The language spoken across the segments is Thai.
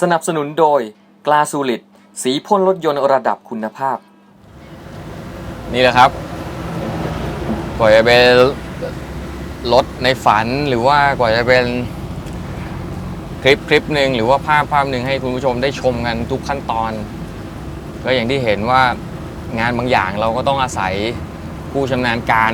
สนับสนุนโดยกลาสูลิดสีพ่นรถยนต์ระดับคุณภาพ นี่แหละครับกว่าจะเป็นรถในฝันหรือว่ากว่าจะเป็นคลิปคลิปหนึ่งหรือว่าภาพภาพหนึ่งให้คุณผู้ชมได้ชมกันทุกขั้นตอน ก็อย่างที่เห็นว่างานบางอย่างเราก็ต้องอาศัยผู้ชำนาญการ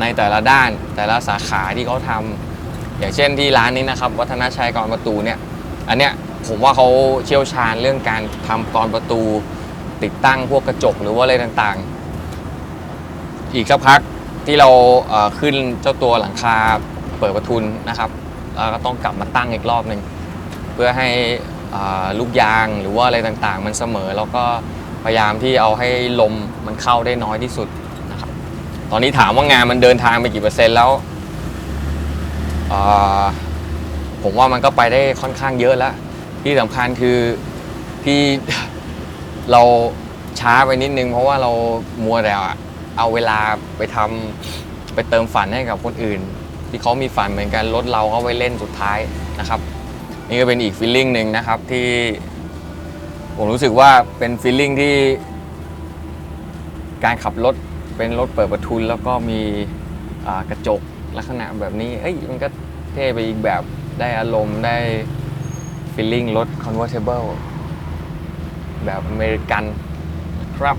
ในแต่ละด้าน แต่ละสาขาที่เขาทำอย่างเช่นที่ร้านนี้นะครับ วัฒนชัยกรอนประตูเนี่ย อันเนี้ย ผมว่าเขาเชี่ยวชาญเรื่องการทำกรอนประตู ติดตั้งพวกกระจกหรือว่าอะไรต่างๆ อีกสักพักที่เราเขึ้นเจ้าตัวหลังคาเปิดประทุนนะครับแล้วก็ต้องกลับมาตั้งอีกรอบหนึ่งเพื่อให้ลูกยางหรือว่าอะไรต่างๆ มันเสมอแล้วก็พยายามที่เอาให้ลมมันเข้าได้น้อยที่สุดนะครับตอนนี้ถามว่างานมันเดินทางไปกี่เปอร์เซ็นต์แล้วผมว่ามันก็ไปได้ค่อนข้างเยอะแล้ว ที่สำคัญคือที่ เราช้าไปนิดนึง เพราะว่าเรามัวแต่เอาเวลาไปทำไปเติมฝันให้กับคนอื่น ที่เขามีฝันเหมือนกันรถเราก็ไว้เล่นสุดท้ายนะครับ นี่ก็เป็นอีกฟีลลิ่งหนึ่งนะครับที่ ผมรู้สึกว่าเป็นฟีลลิ่งที่ การขับรถเป็นรถเปิดประทุน แล้วก็มีอ่ากระจกลักษณะแบบนี้ เอ้ยมันก็เท่ไปอีกแบบได้อารมณ์ได้ ฟีลลิ่งรถ convertible แบบอเมริกันครับ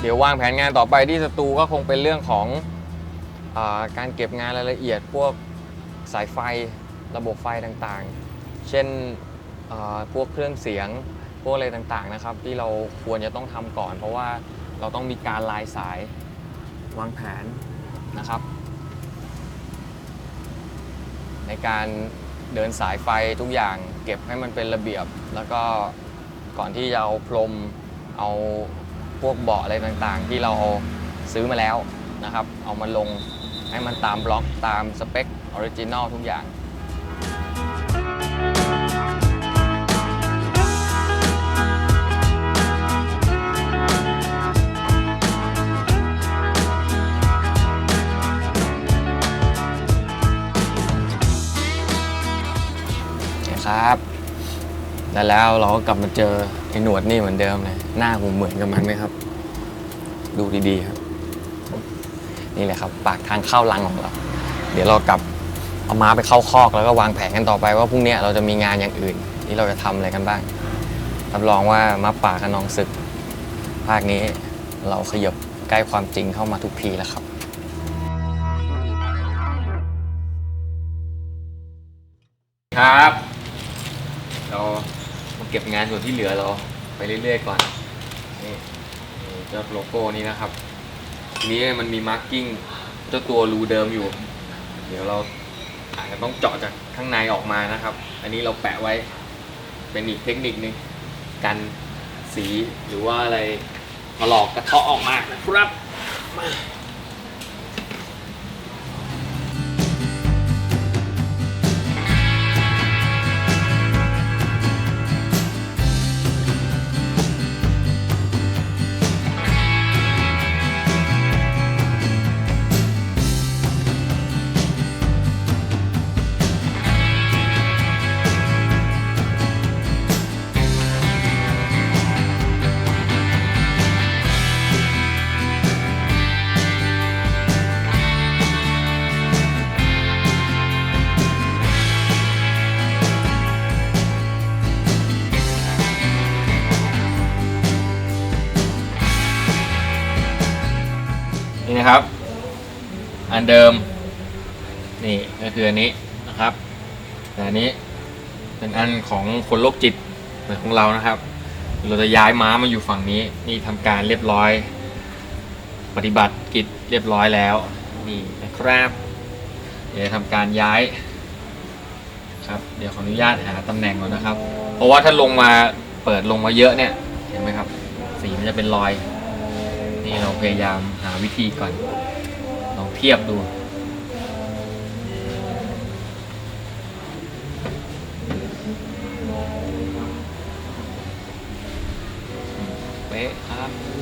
เดี๋ยววางแผนงานต่อไปที่สตูก็คงเป็นเรื่องของอการเก็บงานรายละเอียดพวกสายไฟ ระบบไฟต่างๆ เช่นพวกเครื่องเสียง พวกอะไรต่างๆนะครับ ที่เราควรจะต้องทำก่อน เพราะว่าเราต้องมีการลายสายวางแผนนะครับ ในการเดินสายไฟทุกอย่างเก็บให้มันเป็นระเบียบ แล้วก็ก่อนที่จะเอาพรมเอาพวกเบาะอะไรต่างๆ ที่เราซื้อมาแล้วนะครับ เอามาลงให้มันตามบล็อกตามสเปคออริจินอลทุกอย่าง ครับ แล้วแล้วเราก็กลับมาเจอไอ้หนวดนี่เหมือนเดิมเลย หน้าผมเหมือนกับมันไหมครับ ดูดีๆครับ นี่แหละครับ ปากทางเข้ารังของเรา เดี๋ยวเรากลับ เอาม้าไปเข้าคอกแล้วก็วางแผนกันต่อไปว่าพรุ่งนี้เราจะมีงานอย่างอื่น ที่เราจะทำอะไรกันบ้างรับรองว่าม้าป่ากับนองศึก ภาคนี้เราขยบใกล้ความจริงเข้ามาทุกทีแล้วครับ ครับ เรามาเก็บงานส่วนที่เหลือเราไปเรื่อยๆก่อน นี่นี่เจ้าโลโก้นี้นะครับทีนี้มันมีมาร์กิ้งเจ้าตัวรูเดิมอยู่ เดี๋ยวเรา อาจจะต้องเจาะจากข้างในออกมานะครับ อันนี้เราแปะไว้เป็นอีกเทคนิคนึงกันสีหรือว่าอะไรถลอกกระเทาะออกมานะครับ อันเดิม นี่ก็คืออันนี้นะครับแต่อันนี้เป็นอันของคนโรคจิตเหมือนของเรานะครับ เราจะย้ายม้ามาอยู่ฝั่งนี้ นี่ทำการเรียบร้อย ปฏิบัติกิจเรียบร้อยแล้ว นี่นะครับ เดี๋ยวทำการย้ายครับ เดี๋ยวขออนุญาตหาตำแหน่งก่อนนะครับ เพราะว่าถ้าลงมาเปิดลงมาเยอะเนี่ยเห็นไหมครับ สีมันจะเป็นรอย นี่เราพยายามหาวิธีก่อน ทียบดู เป๊ะครับ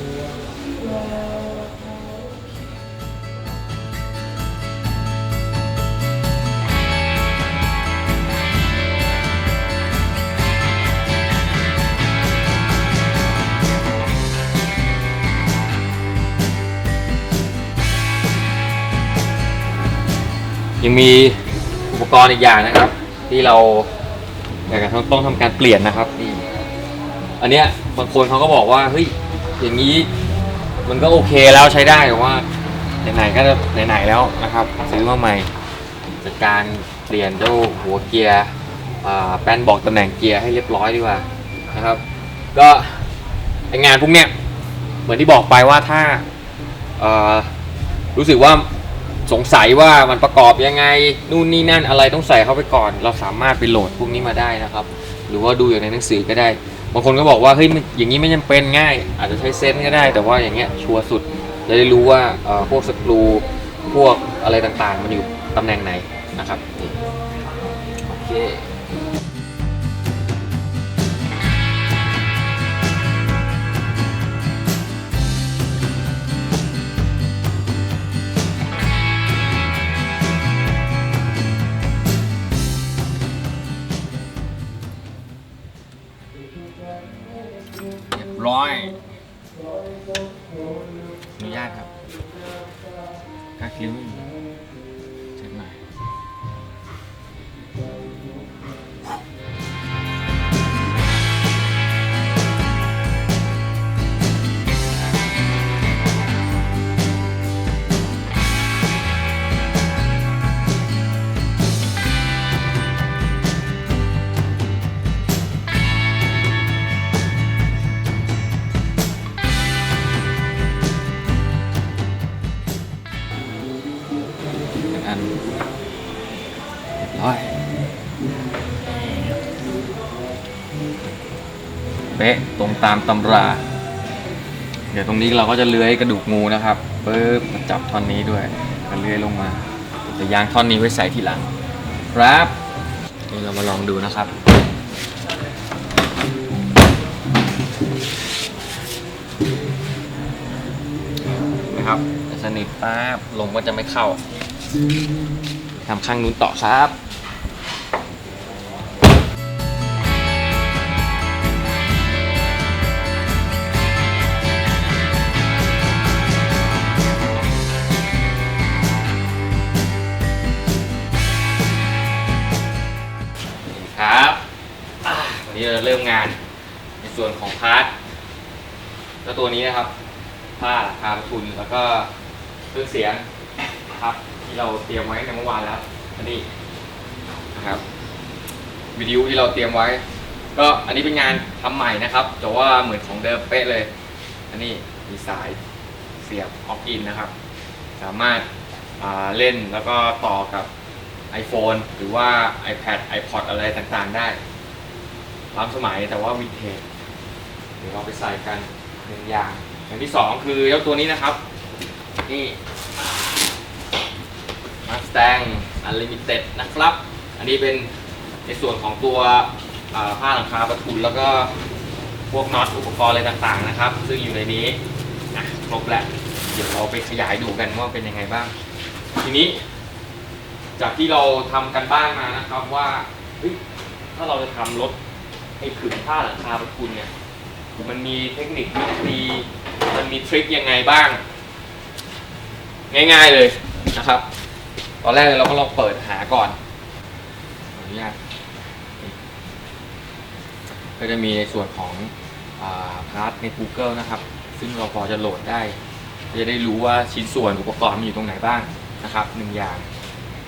ยังมีอุปกรณ์อีกอย่างนะครับ ที่เราอยากจะต้องต้องทำการเปลี่ยนนะครับนี่อันเนี้ยบางคนเขาก็บอกว่าเฮ้ยอย่างนี้มันก็โอเคแล้วใช้ได้แต่ว่าไหนๆก็ไหนๆแล้วนะครับ ซื้อมาใหม่จัดการเปลี่ยนเจ้าหัวเกียร์แป้นบอกตำแหน่งเกียร์ให้เรียบร้อยดีกว่านะครับ ก็งานพวกเนี้ยเหมือนที่บอกไปว่าถ้ารู้สึกว่า สงสัยว่ามันประกอบยังไงนู่นนี่นั่นอะไรต้องใส่เข้าไปก่อน เราสามารถไปโหลดพวกนี้มาได้นะครับ หรือว่าดูอยู่ในหนังสือก็ได้ บางคนก็บอกว่าเฮ้ยอย่างนี้ไม่จำเป็นง่าย อาจจะใช้เซนส์ก็ได้ แต่ว่าอย่างเงี้ยชัวร์สุดจะได้รู้ว่าพวกสกรูพวกอะไรต่างๆ มันอยู่ตำแหน่งไหนนะครับนี่โอเค เป๊ะตรงตามตำรา เดี๋ยวตรงนี้เราก็จะเลื้อยกระดูกงูนะครับปึ๊บจับท่อนนี้ด้วยก็เลื้อยลงมาแต่ยางท่อนนี้ไว้ใส่ทีหลังครับนี่เรามาลองดูนะครับนะครับสนิทปั๊บลมก็จะไม่เข้าทำข้างนู้นต่อครับ จะเริ่มงานในส่วนของพาร์ทแล้วตัวนี้นะครับ ผ้าคาประทุนแล้วก็เครื่องเสียงนะครับ ที่เราเตรียมไว้ในเมื่อวานแล้วอันนี้นะครับวิดีโอที่เราเตรียมไว้ ก็อันนี้เป็นงานทำใหม่นะครับ แต่ว่าเหมือนของเดิมเป๊ะเลย อันนี้มีสายเสียบออกอินนะครับ สามารถาเล่นแล้วก็ต่อกับ iPhone หรือว่า iPad iPod อะไรต่างๆได้ ล้ำสมัยแต่ว่าวินเทจเดี๋ยวเราไปใส่กันหนึ่งอย่าง อย่างที่สองคือเจ้าตัวนี้นะครับ นี่ Mustang Unlimited นะครับ อันนี้เป็นในส่วนของตัวผ้าหลังคาประทุนแล้วก็พวกน็อตอุปกรณ์อะไรต่างๆนะครับ ซึ่งอยู่ในนี้นะครบแล้วเดี๋ยวเราไปขยายดูกันว่าเป็นยังไงบ้าง ทีนี้ จากที่เราทำกันบ้านมานะครับว่าถ้าเราจะทำรถ ให้ขึงผ้าหลังคาประทุนเนี่ยมันมีเทคนิควิธีมันมีทริคยังไงบ้าง ง่ายๆเลยนะครับ ตอนแรกเลยเราก็ลองเปิดหาก่อนขออนุญาตก็จะมีในส่วนของพาร์ทใน Google นะครับ ซึ่งเราพอจะโหลดได้ จะได้รู้ว่าชิ้นส่วนอุปกรณ์มันอยู่ตรงไหนบ้างนะครับหนึ่งอย่าง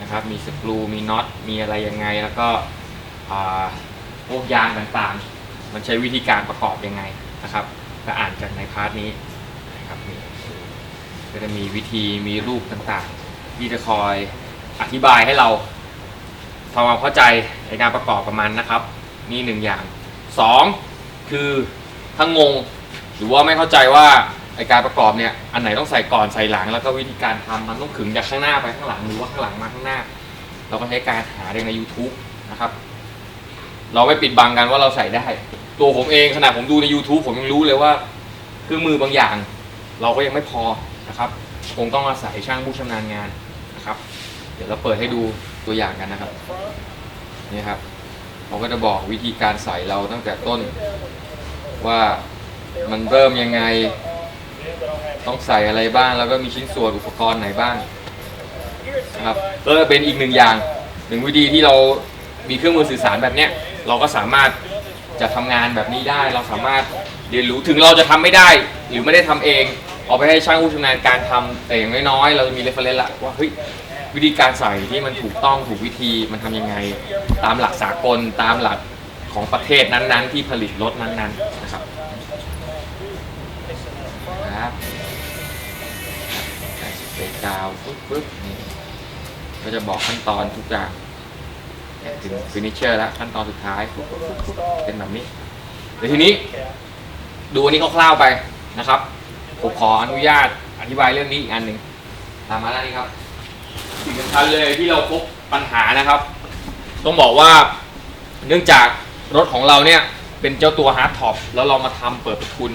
นะครับ มีสกรู มีน็อต มีอะไรยังไง แล้วก็ พวกยางต่างๆ มันใช้วิธีการประกอบยังไงนะครับก็อ่านจากในพาร์ทนี้นะครับนี่ก็จะมีวิธีมีรูปต่างๆ ที่จะคอยอธิบายให้เราทำความเข้าใจในการประกอบประมาณนะครับ นี่หนึ่งอย่างสองคือถ้างงหรือว่าไม่เข้าใจว่าไอการประกอบเนี่ยอันไหนต้องใส่ก่อนใส่หลัง แล้วก็วิธีการทำมันต้องขึงจากข้างหน้าไปข้างหลังหรือว่าข้างหลังมาข้างหน้า เราก็ใช้การหาเองใน YouTube นะครับ เราไม่ปิดบังกันว่าเราใส่ได้ ตัวผมเองขนาดผมดูใน YouTube ผมยังรู้เลยว่า เครื่องมือบางอย่าง เราก็ยังไม่พอนะครับ คงต้องอาศัยช่างผู้ชำนาญงานนะครับ เดี๋ยวเราเปิดให้ดูตัวอย่างกันนะครับนี่ครับเขาก็จะบอกวิธีการใส่เราตั้งแต่ต้น ว่ามันเริ่มยังไง ต้องใส่อะไรบ้าง แล้วก็มีชิ้นส่วนอุปกรณ์ไหนบ้างนะครับก็เป็นอีกหนึ่งอย่างหนึ่งวิธีที่เรามีเครื่องมือสื่อสารแบบเนี้ย เราก็สามารถจะทำงานแบบนี้ได้ เราสามารถเรียนรู้ถึงเราจะทำไม่ได้ หรือไม่ได้ทำเองเอาไปให้ช่างผู้ชำนาญการทำแต่อย่างน้อยๆ เราจะมีเรฟเฟรนซ์ละว่าเฮ้ยวิธีการใส่ที่มันถูกต้องถูกวิธีมันทำยังไง ตามหลักสากลตามหลักของประเทศนั้นๆ ที่ผลิตรถนั้นๆนะครับครับใส่สเปรย์กาวปึ๊บปึ๊บนี่ก็จะบอกขั้นตอนทุกอย่าง เนี่ยถึงฟินิชเชอร์แล้วขั้นตอนสุดท้ายเป็นแบบนี้เดี๋ยวทีนี้ ดูอันนี้คร่าวๆไปนะครับผมขออนุญาตอธิบายเรื่องนี้อีกอันหนึ่งตามมาแล้วนี่ครับสิ่งสำคัญเลยที่เราพบปัญหานะครับ ต้องบอกว่าเนื่องจากรถของเราเนี่ยเป็นเจ้าตัวฮาร์ดท็อปแล้วเรามาทำเปิดประทุน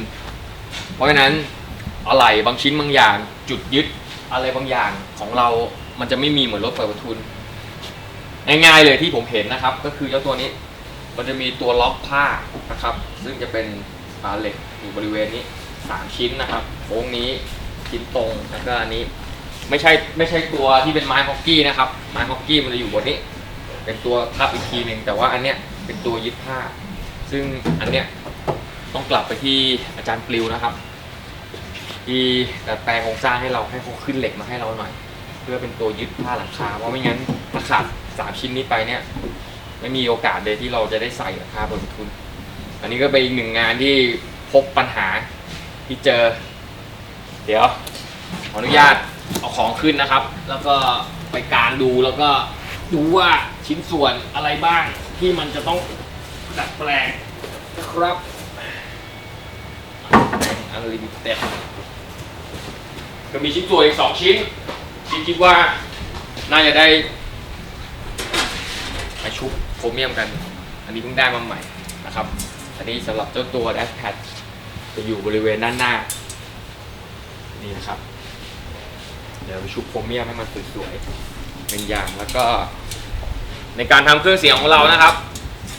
เพราะฉะนั้นอะไหล่บางชิ้นบางอย่าง จุดยึดอะไรบางอย่างของเรามันจะไม่มีเหมือนรถเปิดประทุน ง่ายๆเลยที่ผมเห็นนะครับ ก็คือเจ้าตัวนี้มันจะมีตัวล็อกผ้านะครับ ซึ่งจะเป็นฝาเหล็กอยู่บริเวณนี้สามชิ้นนะครับโค้งนี้ชิ้นตรงแล้วก็อันนี้ไม่ใช่ไม่ใช่ตัวที่เป็นไม้ฮอกกี้นะครับไม้ฮอกกี้มันจะอยู่บนนี้ เป็นตัวทับอีกทีหนึ่งแต่ว่าอันเนี้ยเป็นตัวยึดผ้า ซึ่งอันเนี้ยต้องกลับไปที่อาจารย์ปลิวนะครับ ที่ดัดแปลงโครงสร้างให้เราให้เขาขึ้นเหล็กมาให้เราหน่อย เพื่อเป็นตัวยึดผ้าหลังคาเพราะไม่งั้น ถ้าขาดสามชิ้นนี้ไปเนี่ย ไม่มีโอกาสเลยที่เราจะได้ใส่ราคาบนทุน อันนี้ก็เป็นอีกหนึ่งงานที่พบปัญหาที่เจอ เดี๋ยวขออนุญาตเอาของขึ้นนะครับ แล้วก็ไปการดูแล้วก็ดูว่าชิ้นส่วนอะไรบ้างที่มันจะต้องดัดแปลงนะครับอันลิมิเต็ดก็มีชิ้นส่วนอีกสองชิ้นที่คิดว่าน่าจะได้ มาชุบโครเมียมกัน อันนี้เพิ่งได้มาใหม่นะครับ อันนี้สำหรับเจ้าตัวแดชแพดจะอยู่บริเวณด้านหน้า นี่นะครับ เดี๋ยวชุบโครเมียมให้มันสวยๆเป็นอย่างแล้วก็ ในการทำเครื่องเสียงของเรานะครับ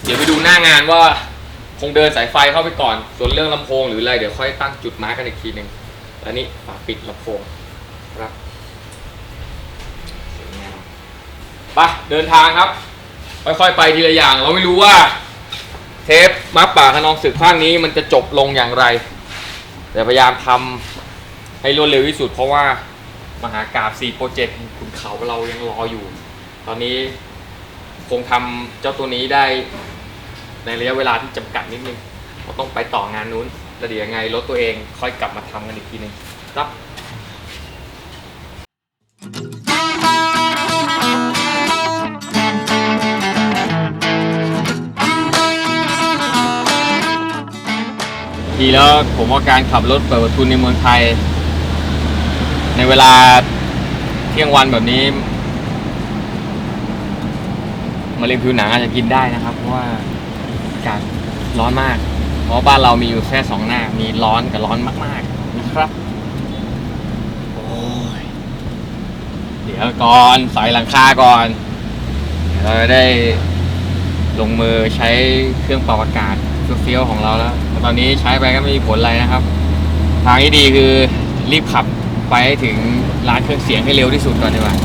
เดี๋ยวไปดูหน้างานว่าคงเดินสายไฟเข้าไปก่อน ส่วนเรื่องลำโพงหรืออะไรเดี๋ยวค่อยตั้งจุดมาร์กกันอีกทีหนึ่งแล้วนี่ฝาปิดลำโพงครับไปเดินทางครับ ค่อยๆไปทีละอย่าง เราไม่รู้ว่า เทปมัฟป่าขนองศึกภาคนี้มันจะจบลงอย่างไร แต่พยายามทำให้รวดเร็วที่สุด เพราะว่ามหากราบ4โปรเจกต์คุณเขาเรายังรออยู่ ตอนนี้คงทำเจ้าตัวนี้ได้ในระยะเวลาที่จำกัดนิดนึงเราต้องไปต่องานนู้นแล้วเดี๋ยวยังไงรถตัวเองค่อยกลับมาทำกันอีกทีนึงครับ ทีแล้วผมว่าการขับรถเปิดประทุนในเมืองไทย ในเวลาเที่ยงวันแบบนี้มะเร็งผิวหนังอาจจะกินได้นะครับ เพราะว่าอากาศร้อนมาก เพราะบ้านเรามีอยู่แค่สองหน้า มีร้อนกับร้อนมากๆนะครับโอ้ยเดี๋ยวก่อนใส่หลังคาก่อนเราได้ลงมือใช้เครื่องปรับอากาศเฟี้ยวๆของเราแล้ว ตอนนี้ใช้ไปก็ไม่มีผลอะไรนะครับ ทางที่ดีคือรีบขับไปถึงร้านเครื่องเสียงให้เร็วที่สุดก่อนดีกว่า